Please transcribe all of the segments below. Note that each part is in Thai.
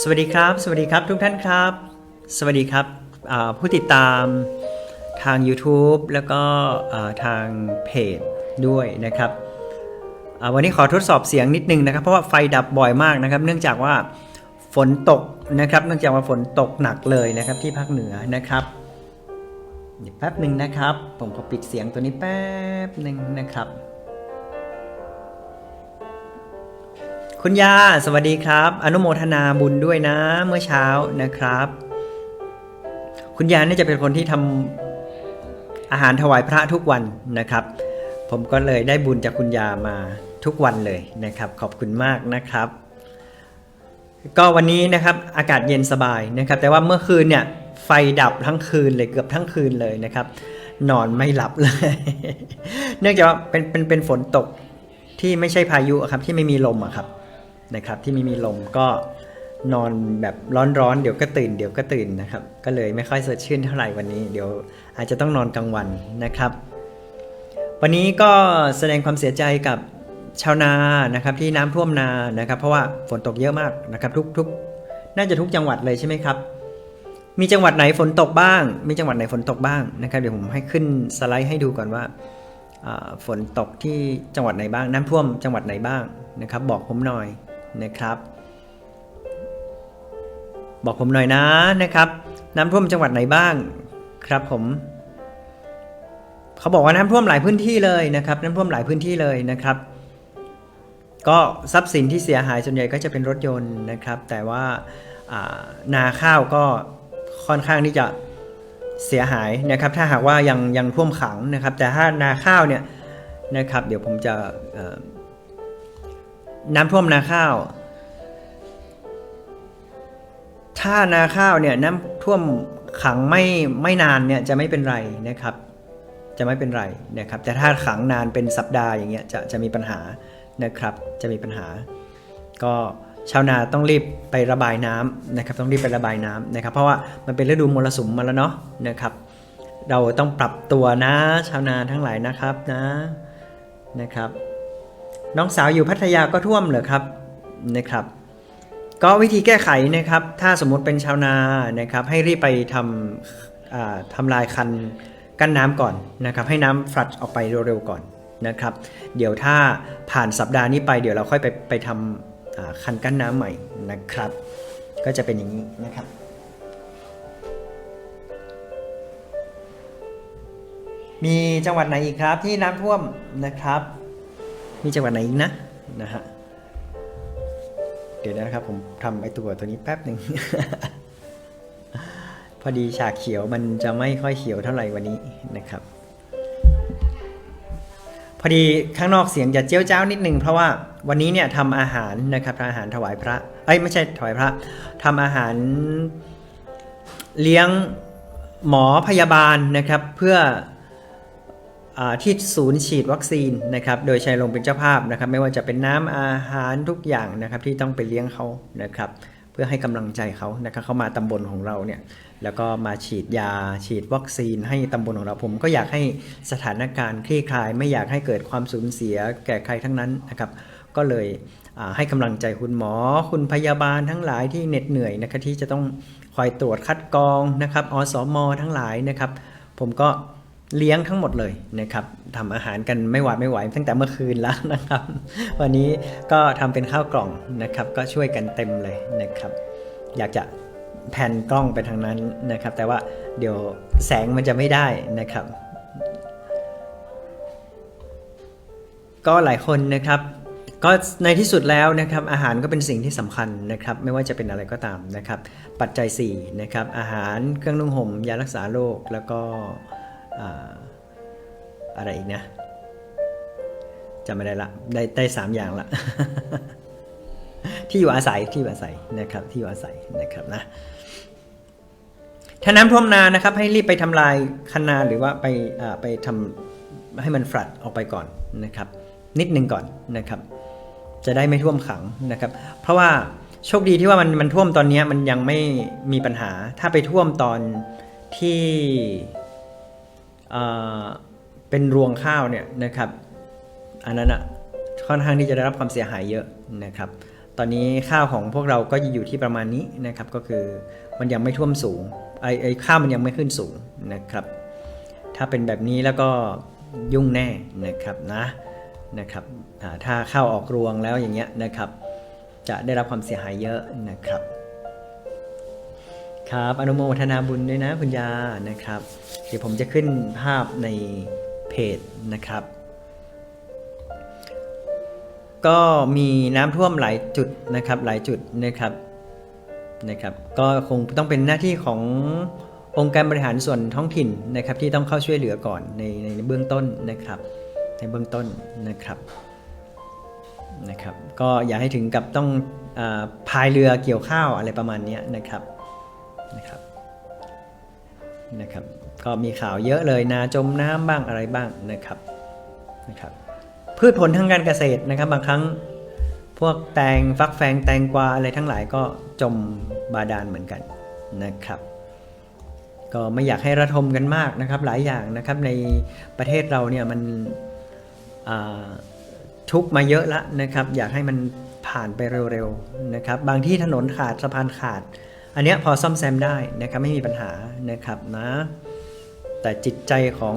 สวัสดีครับ สวัสดีครับทุกท่านครับ สวัสดีครับผู้ติดตามทาง YouTube แล้วก็ทางเพจด้วยนะครับวันนี้ขอทดสอบเสียงนิดนึงนะครับ เพราะว่าไฟดับบ่อยมากนะครับ เนื่องจากว่าฝนตกนะครับ เนื่องจากว่าฝนตกหนักเลยนะครับที่ภาคเหนือนะครับเดี๋ยวแป๊บหนึ่งนะครับ ผมขอปิดเสียงตัวนี้แป๊บหนึ่งนะครับ คุณยาสวัสดีครับ อนุโมทนาบุญด้วยนะ เมื่อเช้านะครับ คุณยาเนี่ยจะเป็นคนที่ทำอาหารถวายพระทุกวันนะครับ ผมก็เลยได้บุญจากคุณยามาทุกวันเลยนะครับ ขอบคุณมากนะครับ ก็วันนี้นะครับอากาศเย็นสบายนะครับ แต่ว่าเมื่อคืนเนี่ยไฟดับทั้งคืนเลยเกือบทั้งคืนเลยนะครับ นอนไม่หลับเลย เนื่องจากว่าเป็นเป็นเป็นฝนตกที่ไม่ใช่พายุครับที่ไม่มีลมอะครับ นะครับที่ไม่มีลมก็นอนแบบร้อนๆเดี๋ยวก็ตื่นเดี๋ยวก็ตื่นนะครับ ก็เลยไม่ค่อยสดชื่นเท่าไหร่วันนี้ เดี๋ยวอาจจะต้องนอนกลางวันนะครับ วันนี้ก็แสดงความเสียใจกับชาวนานะครับที่น้ำท่วมนานะครับ เพราะว่าฝนตกเยอะมากนะครับ ทุกทุกน่าจะทุกจังหวัดเลยใช่ไหมครับ มีจังหวัดไหนฝนตกบ้าง มีจังหวัดไหนฝนตกบ้างนะครับเดี๋ยวผมให้ขึ้นสไลด์ให้ดูก่อนว่าอ่าฝนตกที่จังหวัดไหนบ้างน้ำท่วมจังหวัดไหนบ้างนะครับ บอกผมหน่อย นะครับ บอกผมหน่อยนะนะครับ น้ำท่วมจังหวัดไหนบ้างครับผม เขาบอกว่าน้ำท่วมหลายพื้นที่เลยนะครับ น้ำท่วมหลายพื้นที่เลยนะครับ ก็ทรัพย์สินที่เสียหายส่วนใหญ่ก็จะเป็นรถยนต์นะครับ แต่ว่าานาข้าวก็ค่อนข้างที่จะเสียหายนะครับ ถ้าหากว่ายังยังท่วมขังนะครับ แต่ถ้านาข้าวเนี่ยนะครับ เดี๋ยวผมจะ น้ำท่วมนาข้าว ถ้านาข้าวเนี่ยน้ำท่วมขังไม่ไม่นานเนี่ยจะไม่เป็นไรนะครับ จะไม่เป็นไรนะครับ แต่ถ้าขังนานเป็นสัปดาห์อย่างเงี้ยจะจะมีปัญหานะครับ จะมีปัญหา ก็ชาวนาต้องรีบไประบายน้ำนะครับ ต้องรีบไประบายน้ำนะครับ เพราะว่ามันเป็นฤดูมรสุมมาแล้วเนาะนะครับ เราต้องปรับตัวนะ ชาวนาทั้งหลายนะครับนะนะครับ น้องสาวอยู่พัทยาก็ท่วมเหรอครับนะครับ ก็วิธีแก้ไขนะครับ ถ้าสมมติเป็นชาวนานะครับ ให้รีบไปทำอ่าทำลายคันกั้นน้ำก่อนนะครับ ให้น้ำฟลัดออกไปเร็วๆก่อนนะครับ เดี๋ยวถ้าผ่านสัปดาห์นี้ไปเดี๋ยวเราค่อยไปไปทำอ่าคันกั้นน้ำใหม่นะครับ ก็จะเป็นอย่างนี้นะครับมีจังหวัดไหนอีกครับที่น้ำท่วมนะครับ มีจังหวัดไหนอีกนะนะฮะเดี๋ยวนะครับผมทำไอตัวตัวนี้แป๊บหนึ่ง พอดีฉากเขียวมันจะไม่ค่อยเขียวเท่าไหร่วันนี้นะครับ พอดีข้างนอกเสียงจะเจียวจ้านิดนึงเพราะว่าวันนี้เนี่ยทำอาหารนะครับทำอาหารถวายพระ เอ้ยไม่ใช่ถวายพระทำอาหารเลี้ยงหมอพยาบาลนะครับ เพื่อ ที่ศูนย์ฉีดวัคซีนนะครับโดยชัยลงเป็นเจ้าภาพนะครับ ไม่ว่าจะเป็นน้ำอาหารทุกอย่างนะครับที่ต้องไปเลี้ยงเขานะครับเพื่อให้กำลังใจเขานะครับเขามาตำบลของเราเนี่ยแล้วก็มาฉีดยาฉีดวัคซีนให้ตำบลของเราผม ก็อยากให้สถานการณ์คลี่คลาย ไม่อยากให้เกิดความสูญเสียแก่ใครทั้งนั้นนะครับก็เลยให้กำลังใจคุณหมอ คุณพยาบาลทั้งหลายที่เหน็ดเหนื่อยนะครับที่จะต้องคอยตรวจคัดกรองนะครับอสมทั้งหลายนะครับ ผมก็ เลี้ยงทั้งหมดเลยนะครับทำอาหารกันไม่หวาดไม่ไหวตั้งแต่เมื่อคืนแล้วนะครับ วันนี้ก็ทำเป็นข้าวกล่องนะครับ ก็ช่วยกันเต็มเลยนะครับ อยากจะแผ่นกล้องไปทางนั้นนะครับ แต่ว่าเดี๋ยวแสงมันจะไม่ได้นะครับ ก็หลายคนนะครับ ก็ในที่สุดแล้วนะครับ อาหารก็เป็นสิ่งที่สำคัญนะครับ ไม่ว่าจะเป็นอะไรก็ตามนะครับ ปัจจัย4นะครับอาหารเครื่องนุ่งห่มยารักษาโรคแล้วก็ อ่าอะไรอีกนะจำไม่ได้ละได้ได้สามอย่างละที่อยู่อาศัยที่อยู่อาศัยนะครับที่อยู่อาศัยนะครับนะถ้าน้ำท่วมนานะครับ ให้รีบไปทำลายคันนาหรือว่าไปไปทำให้มันฟลัดออกไปก่อนนะครับ นิดนึงก่อนนะครับ จะได้ไม่ท่วมขังนะครับ เพราะว่าโชคดีที่ว่ามันมันท่วมตอนนี้มันยังไม่มีปัญหา ถ้าไปท่วมตอนที่ เป็นรวงข้าวเนี่ยนะครับ อันนั้นอะค่อนข้างที่จะได้รับความเสียหายเยอะนะครับ ตอนนี้ข้าวของพวกเราก็อยู่ที่ประมาณนี้นะครับ ก็คือมันยังไม่ท่วมสูงไอไอข้าวมันยังไม่ขึ้นสูงนะครับ ถ้าเป็นแบบนี้แล้วก็ยุ่งแน่นะครับนะนะครับถ้าข้าวออกรวงแล้วอย่างเงี้ยนะครับ จะได้รับความเสียหายเยอะนะครับ ครับ อนุโมทนาบุญด้วยนะคุณยานะครับ เดี๋ยวผมจะขึ้นภาพในเพจนะครับ ก็มีน้ำท่วมหลายจุดนะครับหลายจุดนะครับนะครับ ก็คงต้องเป็นหน้าที่ขององค์การบริหารส่วนท้องถิ่นนะครับ ที่ต้องเข้าช่วยเหลือก่อนในในเบื้องต้นนะครับ ในเบื้องต้นนะครับนะครับ ก็อย่าให้ถึงกับต้องอพายเรือเกี่ยวข้าวอะไรประมาณนี้นะครับ นะครับนะครับ ก็มีข่าวเยอะเลยนาจมน้ำบ้างอะไรบ้างนะครับนะครับ พืชผลทางการเกษตรนะครับ บางครั้งพวกแตงฟักแฟงแตงกวาอะไรทั้งหลายก็จมบาดาลเหมือนกันนะครับ ก็ไม่อยากให้ระทมกันมากนะครับ หลายอย่างนะครับในประเทศเราเนี่ยมันทุกมาเยอะแล้วนะครับ อยากให้มันผ่านไปเร็วๆนะครับ บางที่ถนนขาดสะพานขาด อันนี้พอซ่อมแซมได้นะครับไม่มีปัญหานะครับนะแต่จิตใจของ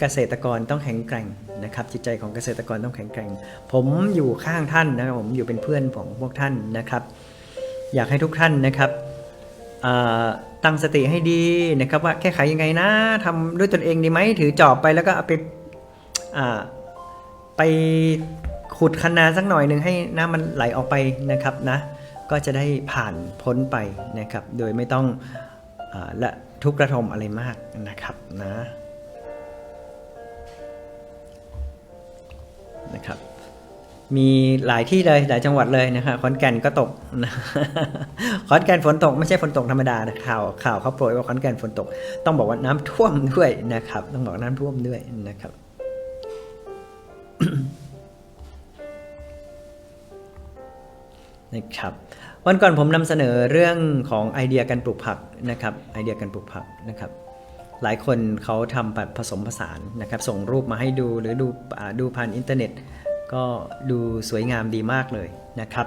เกษตรกรต้องแข็งแกร่งนะครับจิตใจของเกษตรกรต้องแข็งแกร่ง ผมอยู่ข้างท่านนะครับผมอยู่เป็นเพื่อนของพวกท่านนะครับ อยากให้ทุกท่านนะครับตั้งสติให้ดีนะครับว่าแก้ไขยังไงนะทำด้วยตนเองดีไหมถือจอบไปแล้วก็เอาไปไปขุดคันนาสักหน่อยหนึ่งให้น้ำมันไหลออกไปนะครับนะ ก็จะได้ผ่านพ้นไปนะครับ โดยไม่ต้องอและทุกข์ระทมอะไรมากนะครับนะนะครับ มีหลายที่เลยหลายจังหวัดเลยนะครับขอนแก่นก็ตกนะขอนแก่นฝนตก ไม่ใช่ฝนตกธรรมดานะข่าวข่าวเขาโปรยว่าขอนแก่นฝนตก ต้องบอกว่าน้ำท่วมด้วยนะครับ ต้องบอกน้ำท่วมด้วยนะครับ นะครับวันก่อนผมนำเสนอเรื่องของไอเดียการปลูกผักนะครับไอเดียการปลูกผักนะครับหลายคนเขาทำแบบผสมผสานนะครับส่งรูปมาให้ดูหรือดูดูผ่านอินเทอร์เน็ต ก็ดูสวยงามดีมากเลยนะครับ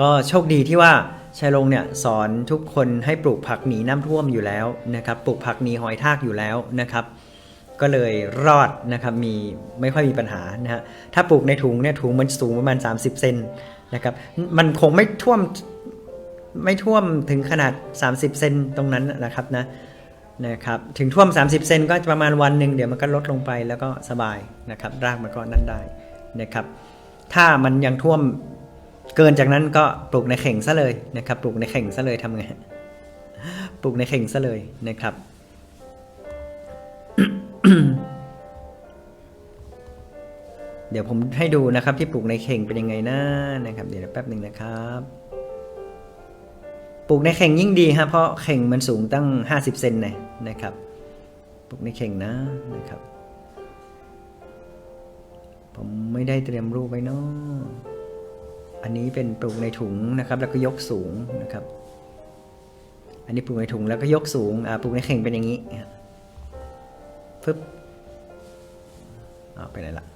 ก็โชคดีที่ว่าชัยลงเนี่ยสอนทุกคนให้ปลูกผักหนีน้ำท่วมอยู่แล้วนะครับปลูกผักหนีหอยทากอยู่แล้วนะครับ ก็เลยรอดนะครับมีไม่ค่อยมีปัญหานะฮะถ้าปลูกในถุงเนี่ยถุงมันสูงประมาณ 30 เซน นะครับ มันคงไม่ท่วมไม่ท่วมถึงขนาด 30 เซนตรงนั้นนะครับนะนะครับถึงท่วม 30 เซนก็ประมาณวันหนึ่งเดี๋ยวมันก็ลดลงไปแล้วก็สบายนะครับรากมันก็นั่นได้นะครับ ถ้ามันยังท่วมเกินจากนั้นก็ปลูกในเข่งซะเลยนะครับปลูกในเข่งซะเลยทำไงปลูกในเข่งซะเลยนะครับ เดี๋ยวผมให้ดูนะครับที่ปลูกในเข่งเป็นยังไงนะนะครับ เดี๋ยวแป๊บหนึ่งนะครับปลูกในเข่งยิ่งดีฮะเพราะเข่งมันสูงตั้ง 50 เซนเลยนะครับปลูกในเข่งนะนะครับ ผมไม่ได้เตรียมรูปไว้เนาะอันนี้เป็นปลูกในถุงนะครับ แล้วก็ยกสูงนะครับ อันนี้ปลูกในถุงแล้วก็ยกสูงอ่าปลูกในเข่งเป็นอย่างนี้ฟึบอ่าไปไหนละ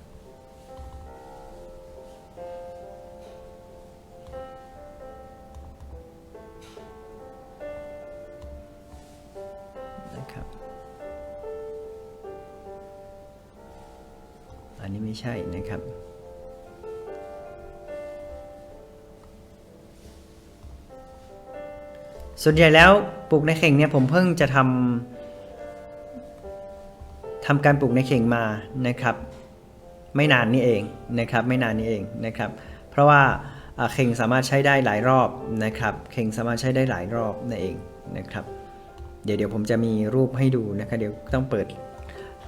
ใช่นะครับ ส่วนใหญ่แล้วปลูกในเข่งเนี่ยผมเพิ่งจะทำทำการปลูกในเข่งมานะครับ ไม่นานนี้เองนะครับ ไม่นานนี้เองนะครับ เพราะว่าอ่าเข่งสามารถใช้ได้หลายรอบนะครับ เข่งสามารถใช้ได้หลายรอบนั่นเองนะครับ เดี๋ยวเดี๋ยวผมจะมีรูปให้ดูนะครับ เดี๋ยวต้องเปิด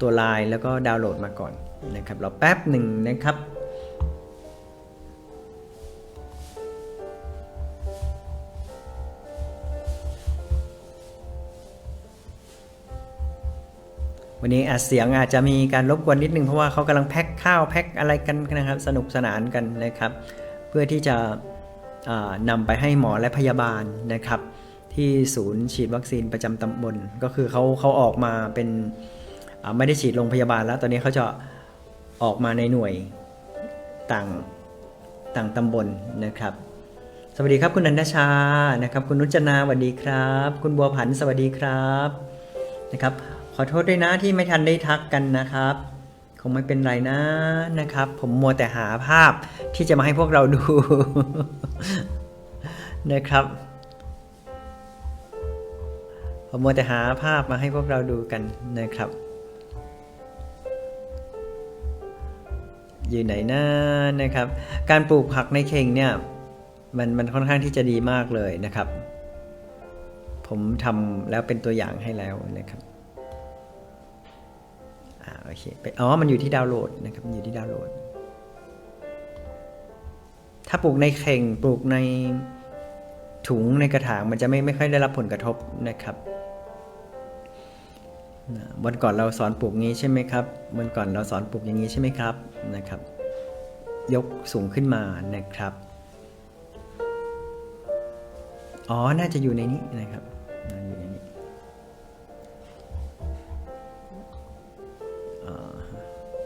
ตัวไลน์แล้วก็ดาวน์โหลดมาก่อน นะครับรอแป๊บหนึ่งนะครับวันนี้อาจเสียงอาจจะมีการรบกวนนิดนึงเพราะว่าเขากำลังแพ็คข้าวแพ็คอะไรกันนะครับ สนุกสนานกันนะครับ เพื่อที่จะนำไปให้หมอและพยาบาลนะครับ ที่ศูนย์ฉีดวัคซีนประจำตำบลก็คือเขาเขาออกมาเป็นไม่ได้ฉีดโรงพยาบาลแล้ว ตอนนี้เขาจะ ออกมาในหน่วยต่างต่างตำบลนะครับ สวัสดีครับคุณนันทชานะครับ คุณนุจนาสวัสดีครับ คุณบัวผันสวัสดีครับนะครับ ขอโทษด้วยนะที่ไม่ทันได้ทักกันนะครับ คงไม่เป็นไรนะนะครับ ผมมัวแต่หาภาพที่จะมาให้พวกเราดูนะครับผมมัวแต่หาภาพมาให้พวกเราดูกันนะครับ อยู่ไหนนะนะครับ การปลูกผักในเข่งเนี่ยมันมันค่อนข้างที่จะดีมากเลยนะครับ ผมทำแล้วเป็นตัวอย่างให้แล้วนะครับอ่าโอเคเป็นอ๋อมันอยู่ที่ดาวน์โหลดนะครับอยู่ที่ดาวน์โหลด ถ้าปลูกในเข่งปลูกในถุงในกระถางมันจะไม่ไม่ค่อยได้รับผลกระทบนะครับวันก่อนเราสอนปลูกงี้ใช่ไหมครับวันก่อนเราสอนปลูกอย่างนี้ใช่ไหมครับ นะครับ ยกสูงขึ้นมานะครับ อ๋อ น่าจะอยู่ในนี้นะครับอยู่ในนี้อ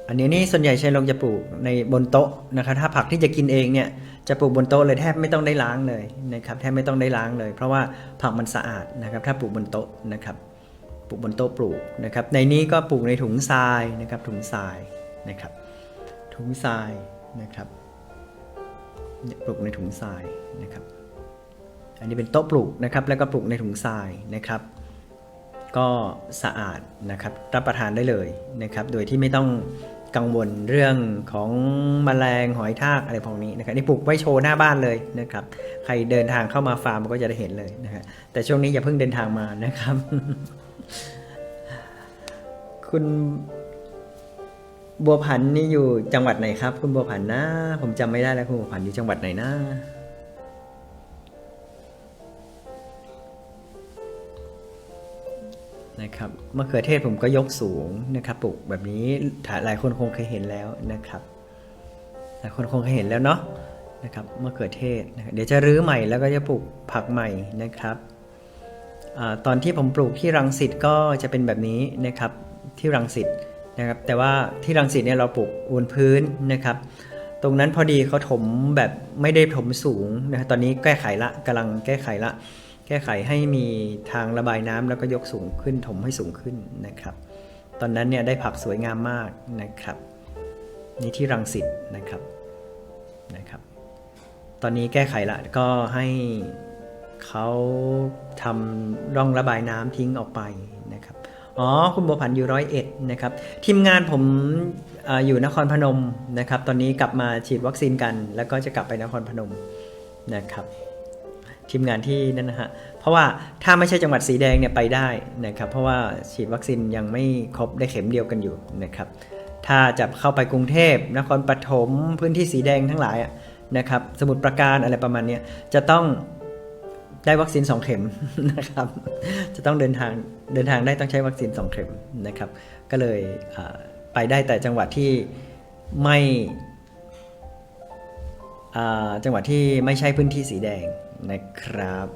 อันนี้นี่ส่วนใหญ่ใช้ลงจะปลูกในบนโต๊ะนะครับ ถ้าผักที่จะกินเองเนี่ยจะปลูกบนโต๊ะเลยแทบไม่ต้องได้ล้างเลยนะครับแทบไม่ต้องได้ล้างเลย เพราะว่าผักมันสะอาดนะครับ ถ้าปลูกบนโต๊ะนะครับปลูกบนโต๊ะปลูกนะครับ ในนี้ก็ปลูกในถุงทรายนะครับถุงทรายนะครับ ถุงทรายนะครับปลูกในถุงทรายนะครับ อันนี้เป็นโต๊ะปลูกนะครับ แล้วก็ปลูกในถุงทรายนะครับ ก็สะอาดนะครับ รับประทานได้เลยนะครับ โดยที่ไม่ต้องกังวลเรื่องของแมลงหอยทากอะไรพวกนี้นะครับนี่ปลูกไว้โชว์หน้าบ้านเลยนะครับ ใครเดินทางเข้ามาฟาร์มก็จะได้เห็นเลยนะฮะแต่ช่วงนี้อย่าเพิ่งเดินทางมานะครับ คุณ บัวผันนี่อยู่จังหวัดไหนครับ คุณบัวผันนะ ผมจำไม่ได้แล้วคุณบัวผันอยู่จังหวัดไหนนะนะครับมะเขือเทศผมก็ยกสูงนะครับปลูกแบบนี้หลายคนคงเคยเห็นแล้วนะครับ หลายคนคงเคยเห็นแล้วเนาะนะครับมะเขือเทศนะเดี๋ยวจะรื้อใหม่แล้วก็จะปลูกผักใหม่นะครับอตอนที่ผมปลูกที่รังสิตก็จะเป็นแบบนี้นะครับที่รังสิต นะครับแต่ว่าที่รังสิตเนี่ยเราปลูกบนพื้นนะครับ ตรงนั้นพอดีเขาถมแบบไม่ได้ถมสูงนะตอนนี้แก้ไขละกำลังแก้ไขละ แก้ไขให้มีทางระบายน้ำแล้วก็ยกสูงขึ้นถมให้สูงขึ้นนะครับ ตอนนั้นเนี่ยได้ผักสวยงามมากนะครับนี่ที่รังสิตนะครับนะครับ ตอนนี้แก้ไขละก็ให้เขาทำร่องระบายน้ำทิ้งออกไปนะครับ อ๋อ คุณบัวผันอยู่ร้อยเอ็ดนะครับ ทีมงานผมออยู่นครพนมนะครับ ตอนนี้กลับมาฉีดวัคซีนกัน แล้วก็จะกลับไปนครพนมนะครับ ทีมงานที่นั่นนะฮะ เพราะว่าถ้าไม่ใช่จังหวัดสีแดงเนี่ยไปได้นะครับ เพราะว่าฉีดวัคซีนยังไม่ครบได้เข็มเดียวกันอยู่นะครับ ถ้าจะเข้าไปกรุงเทพ นครปฐม พื้นที่สีแดงทั้งหลายนะครับ สมุทรปราการอะไรประมาณนี้จะต้อง ได้วัคซีน 2 เข็มนะครับ จะต้องเดินทางเดินทางได้ต้องใช้วัคซีน 2 เข็มนะครับ ก็เลยไปได้แต่จังหวัดที่ไม่จังหวัดที่ไม่ใช่พื้นที่สีแดงนะครับ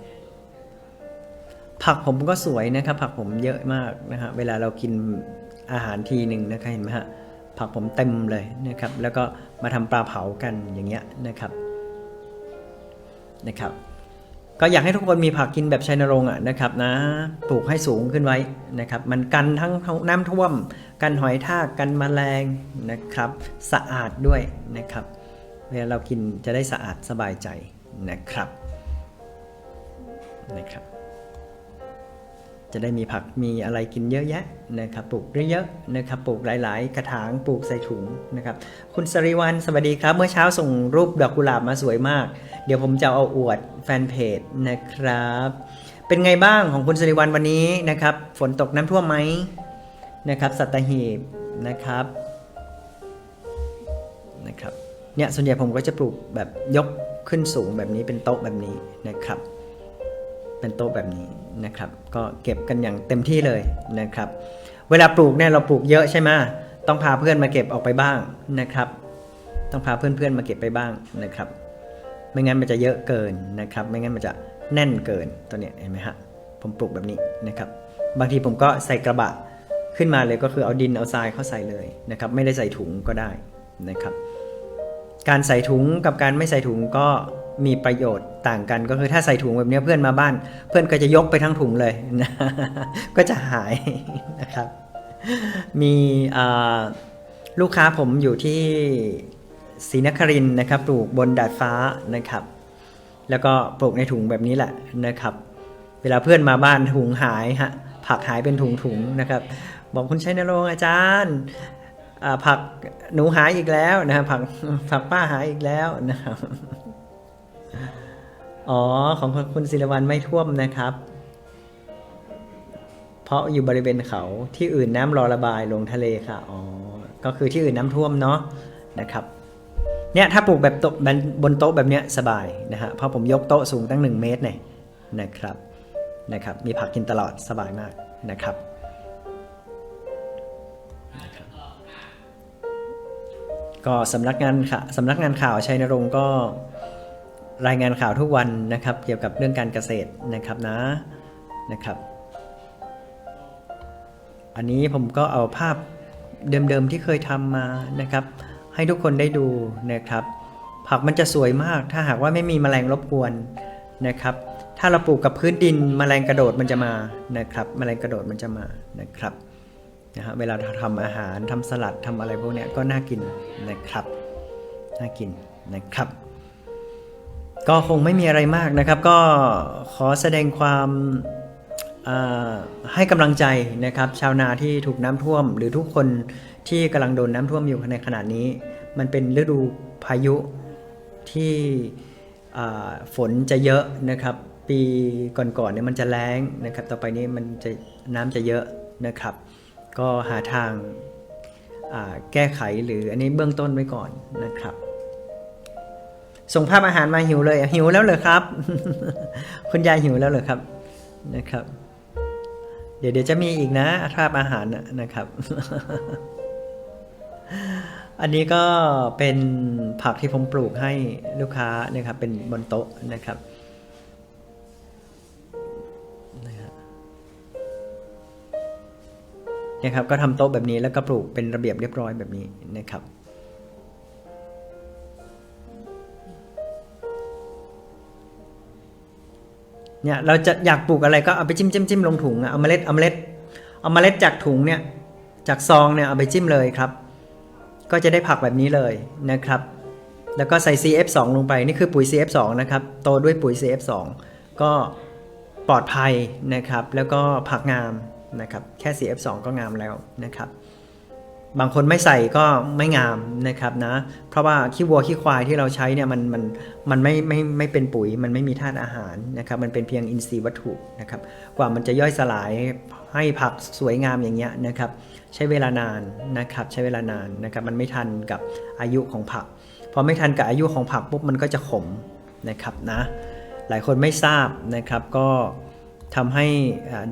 ผักผมก็สวยนะครับ ผักผมเยอะมากนะฮะเวลาเรากินอาหารทีหนึ่งนะครับเห็นไหมฮะผักผมเต็มเลยนะครับ แล้วก็มาทำปลาเผากันอย่างเงี้ยนะครับนะครับ ก็อยากให้ทุกคนมีผักกินแบบชัยนรงค์อะนะครับนะปลูกให้สูงขึ้นไว้นะครับมันกันทั้งน้ำท่วม กันหอยทากกันแมลงนะครับสะอาดด้วยนะครับเวลาเรากินจะได้สะอาดสบายใจนะครับนะครับ จะได้มีผักมีอะไรกินเยอะแยะนะครับปลูกเยอะๆนะครับปลูกหลาย ๆ กระถางปลูกใส่ถุงนะครับคุณสริวัลสวัสดีครับ เมื่อเช้าส่งรูปดอกกุหลาบมาสวยมาก เดี๋ยวผมจะเอาอวดแฟนเพจนะครับ เป็นไงบ้างของคุณสริวัลวันนี้นะครับ ฝนตกน้ำท่วมไหมนะครับสัตหีบนะครับนะครับเนี่ยส่วนใหญ่ผมก็จะปลูกแบบยกขึ้นสูงแบบนี้เป็นโต๊ะแบบนี้นะครับ เป็นโต๊ะแบบนี้นะครับ ก็เก็บกันอย่างเต็มที่เลยนะครับ เวลาปลูกเนี่ยเราปลูกเยอะใช่ไหมต้องพาเพื่อนมาเก็บออกไปบ้างนะครับ ต้องพาเพื่อนๆมาเก็บไปบ้างนะครับ ไม่งั้นมันจะเยอะเกินนะครับ ไม่งั้นมันจะแน่นเกินตัวเนี้ยเห็นไหมฮะผมปลูกแบบนี้นะครับ บางทีผมก็ใส่กระบะขึ้นมาเลยก็คือเอาดินเอาทรายเข้าใส่เลยนะครับ ไม่ได้ใส่ถุงก็ได้นะครับ การใส่ถุงกับการไม่ใส่ถุงก็ มีประโยชน์ต่างกันก็คือถ้าใส่ถุงแบบนี้เพื่อนมาบ้าน เพื่อนก็จะยกไปทั้งถุงเลยนะก็จะหายนะครับ มีลูกค้าผมอยู่ที่ศรีนครินนะครับ ปลูกบนดาดฟ้านะครับ แล้วก็ปลูกในถุงแบบนี้แหละนะครับ เวลาเพื่อนมาบ้านถุงหายฮะผักหายเป็นถุงๆนะครับ บอกคุณชัยนรงค์อาจารย์ผักหนูหายอีกแล้วนะครับผักผักป้าหายอีกแล้วนะครับ อ๋อ ของคุณศิรวันไม่ท่วมนะครับ เพราะอยู่บริเวณเขาที่อื่นน้ำรอระบายลงทะเลค่ะ อ๋อ ก็คือที่อื่นน้ำท่วมเนาะนะครับ เนี่ยถ้าปลูกแบบโต๊ะบนโต๊ะแบบเนี้ยสบายนะฮะ เพราะผมยกโต๊ะสูงตั้ง 1 เมตรเนี่ยนะครับ นะครับ มีผักกินตลอดสบายมากนะครับก็สำนักงานข่าวสำนักงานข่าวชัยนรงค์ก็ รายงานข่าวทุกวันนะครับ เกี่ยวกับเรื่องการเกษตรนะครับนะนะครับ อันนี้ผมก็เอาภาพเดิมๆที่เคยทำมานะครับ ให้ทุกคนได้ดูนะครับ ผักมันจะสวยมากถ้าหากว่าไม่มีแมลงรบกวนนะครับ ถ้าเราปลูกกับพื้นดินแมลงกระโดดมันจะมานะครับแมลงกระโดดมันจะมานะครับนะฮะเวลาเราทำอาหารทำสลัดทำอะไรพวกนี้ก็น่ากินนะครับน่ากินนะครับ ก็คงไม่มีอะไรมากนะครับ ก็ขอแสดงความให้กำลังใจนะครับ ชาวนาที่ถูกน้ำท่วม หรือทุกคนที่กำลังโดนน้ำท่วมอยู่ในขณะนี้ มันเป็นฤดูพายุที่ฝนจะเยอะนะครับ ปีก่อนๆเนี่ยมันจะแล้งนะครับ ต่อไปนี้มันจะน้ำจะเยอะนะครับ ก็หาทางแก้ไขหรืออันนี้เบื้องต้นไว้ก่อนนะครับ ส่งภาพอาหารมาหิวเลยหิวแล้วเหรอครับ คุณยายหิวแล้วเหรอครับนะครับ เดี๋ยวเดี๋ยวจะมีอีกนะภาพอาหารนะครับ อันนี้ก็เป็นผักที่ผมปลูกให้ลูกค้านะครับ เป็นบนโต๊ะนะครับนะครับก็ทำโต๊ะแบบนี้แล้วก็ปลูกเป็นระเบียบเรียบร้อยแบบนี้นะครับ เนี่ยเราจะอยากปลูกอะไรก็เอาไปจิ้มจิ้มจิ้มลงถุงอะเอาเมล็ดเอาเมล็ดเอาเมล็ดจากถุงเนี่ยจากซองเนี่ยเอาไปจิ้มเลยครับ ก็จะได้ผักแบบนี้เลยนะครับ แล้วก็ใส่ CF2 ลงไปนี่คือปุ๋ย CF2 นะครับโตด้วยปุ๋ย CF2 ก็ปลอดภัยนะครับ แล้วก็ผักงามนะครับ แค่ CF2 ก็งามแล้วนะครับ บางคนไม่ใส่ก็ไม่งามนะครับนะ เพราะว่าขี้วัวขี้ควายที่เราใช้เนี่ยมันมันมันไม่ไม่ไม่เป็นปุ๋ย มันไม่มีธาตุอาหารนะครับ มันเป็นเพียงอินทรีย์วัตถุนะครับ กว่ามันจะย่อยสลายให้ผักสวยงามอย่างเงี้ยนะครับ ใช้เวลานานนะครับ ใช้เวลานานนะครับ มันไม่ทันกับอายุของผัก พอไม่ทันกับอายุของผักปุ๊บมันก็จะขมนะครับนะ หลายคนไม่ทราบนะครับก็ทำให้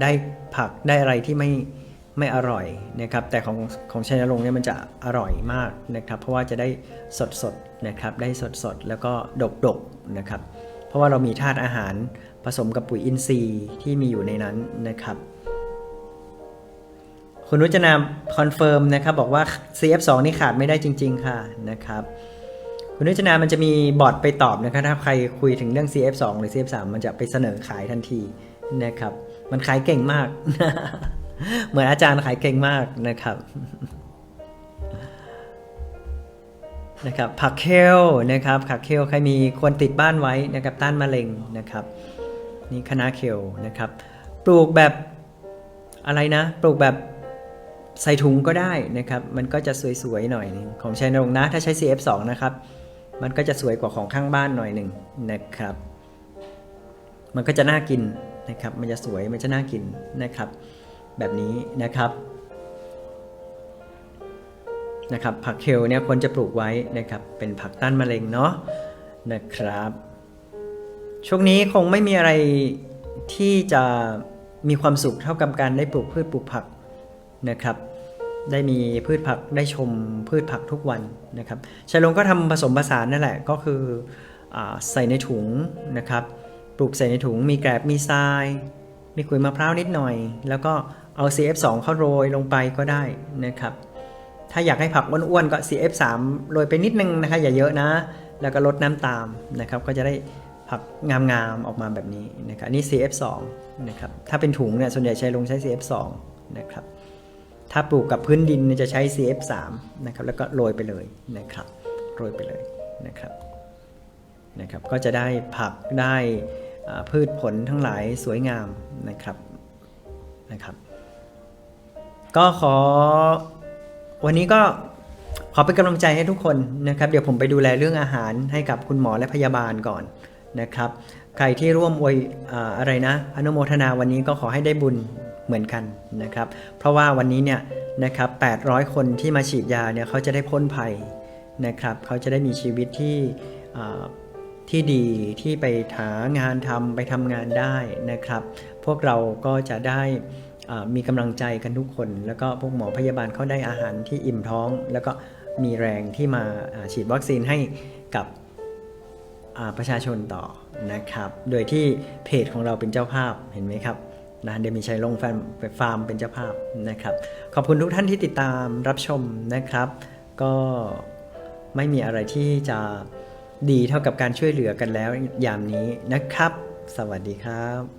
ได้ผักได้อะไรที่ไม่ ไม่อร่อยนะครับแต่ของของชัยนรงค์เนี่ยมันจะอร่อยมากนะครับเพราะว่าจะได้สดสดนะครับได้สดสดแล้วก็ดกดกนะครับเพราะว่าเรามีธาตุอาหารผสมกับปุ๋ยอินทรีย์ที่มีอยู่ในนั้นนะครับคุณรุจนาคอนเฟิร์มนะครับบอกว่า CF2 นี่ขาดไม่ได้จริง ๆ ค่ะนะครับคุณนุจนา มันจะมีบอร์ดไปตอบนะครับ ถ้าใครคุยถึงเรื่อง CF2 หรือ CF3 มันจะไปเสนอขายทันทีนะครับ มันขายเก่งมาก เหมือนอาจารย์ขายเก่งมากนะครับนะครับผักเคลนะครับผักเคลใครมีควรติดบ้านไว้นะครับต้านมะเร็งนะครับนี่คณะเคลนะครับปลูกแบบอะไรนะ ปลูกแบบใส่ถุงก็ได้นะครับ มันก็จะสวยๆหน่อยหนึงของชัยนรงค์นะ ถ้าใช้ CF2 นะครับ มันก็จะสวยกว่าของข้างบ้านหน่อยหนึ่งนะครับ มันก็จะน่ากินนะครับ มันจะสวย มันจะน่ากินนะครับ แบบนี้นะครับนะครับผักเคลเนี่ยควรจะปลูกไว้นะครับเป็นผักต้านมะเร็งเนาะนะครับ ช่วงนี้คงไม่มีอะไรที่จะมีความสุขเท่ากับการได้ปลูกพืชปลูกผักนะครับ ได้มีพืชผักได้ชมพืชผักทุกวันนะครับชัยลงก็ทำผสมผสานนั่นแหละก็คืออใส่ในถุงนะครับ ปลูกใส่ในถุงมีแกลบมีทราย มีขุยมะพร้าวนิดหน่อย แล้วก็ เอา CF2 เข้าโรยลงไปก็ได้นะครับ ถ้าอยากให้ผักอ้วนๆก็ CF3 โรยไปนิดนึงนะคะอย่าเยอะนะ แล้วก็ลดน้ำตามนะครับ ก็จะได้ผักงามๆออกมาแบบนี้นะครับนี่ CF2 นะครับ ถ้าเป็นถุงเนี่ยส่วนใหญ่ใช้ลงใช้ CF2 นะครับ ถ้าปลูกกับพื้นดินจะใช้ CF3 นะครับ แล้วก็โรยไปเลยนะครับ โรยไปเลยนะครับ นะครับ ก็จะได้ผักได้พืชผลทั้งหลายสวยงามนะครับ นะครับ ก็ขอ วันนี้ก็ขอเป็นกำลังใจให้ทุกคนนะครับ เดี๋ยวผมไปดูแลเรื่องอาหารให้กับคุณหมอและพยาบาลก่อนนะครับ ใครที่ร่วมอวยอะไรนะอนุโมทนาวันนี้ก็ขอให้ได้บุญเหมือนกันนะครับ เพราะว่าวันนี้เนี่ยนะครับ800 คนที่มาฉีดยาเนี่ยเขาจะได้พ้นภัยนะครับ เขาจะได้มีชีวิตที่ที่ดีที่ไปหางานทำไปทำงานได้นะครับ พวกเราก็จะได้ มีกำลังใจกันทุกคน แล้วก็พวกหมอพยาบาลเขาได้อาหารที่อิ่มท้อง แล้วก็มีแรงที่มาฉีดวัคซีนให้กับประชาชนต่อนะครับ โดยที่เพจของเราเป็นเจ้าภาพเห็นไหมครับนะเดมีชัยลงแฟนฟาร์มเป็นเจ้าภาพนะครับ ขอบคุณทุกท่านที่ติดตามรับชมนะครับ ก็ไม่มีอะไรที่จะดีเท่ากับการช่วยเหลือกันแล้วยามนี้นะครับ สวัสดีครับ